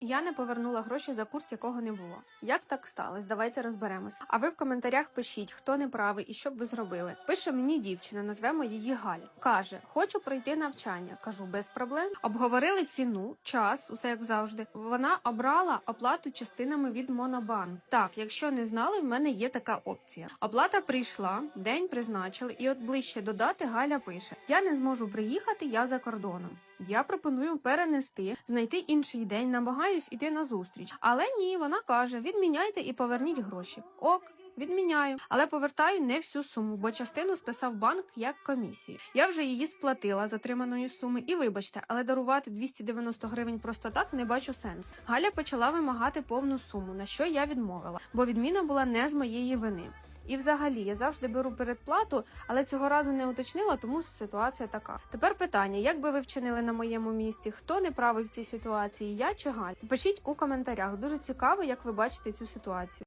Я не повернула гроші за курс, якого не було. Як так сталося? Давайте розберемося. А ви в коментарях пишіть, хто не правий і що б ви зробили. Пише мені дівчина, назвемо її Галя. Каже: Хочу пройти навчання. Кажу, без проблем. Обговорили ціну, час, усе як завжди. Вона обрала оплату частинами від Монобанк. Так, якщо не знали, в мене є така опція. Оплата прийшла, день призначили, і от ближче до дати Галя пише: Я не зможу приїхати, я за кордоном. Я пропоную перенести, знайти інший день, намагаюсь іти на зустріч. Але ні, вона каже: відміняйте і поверніть гроші. Ок. Відміняю, але повертаю не всю суму, бо частину списав банк як комісію. Я вже її сплатила затриманої суми. І вибачте, але дарувати 290 гривень просто так не бачу сенсу. Галя почала вимагати повну суму, на що я відмовила, бо відміна була не з моєї вини. І взагалі я завжди беру передплату, але цього разу не уточнила, тому ситуація така. Тепер питання: як би ви вчинили на моєму місці? Хто не правий в цій ситуації? Я чи Галь? Пишіть у коментарях. Дуже цікаво, як ви бачите цю ситуацію.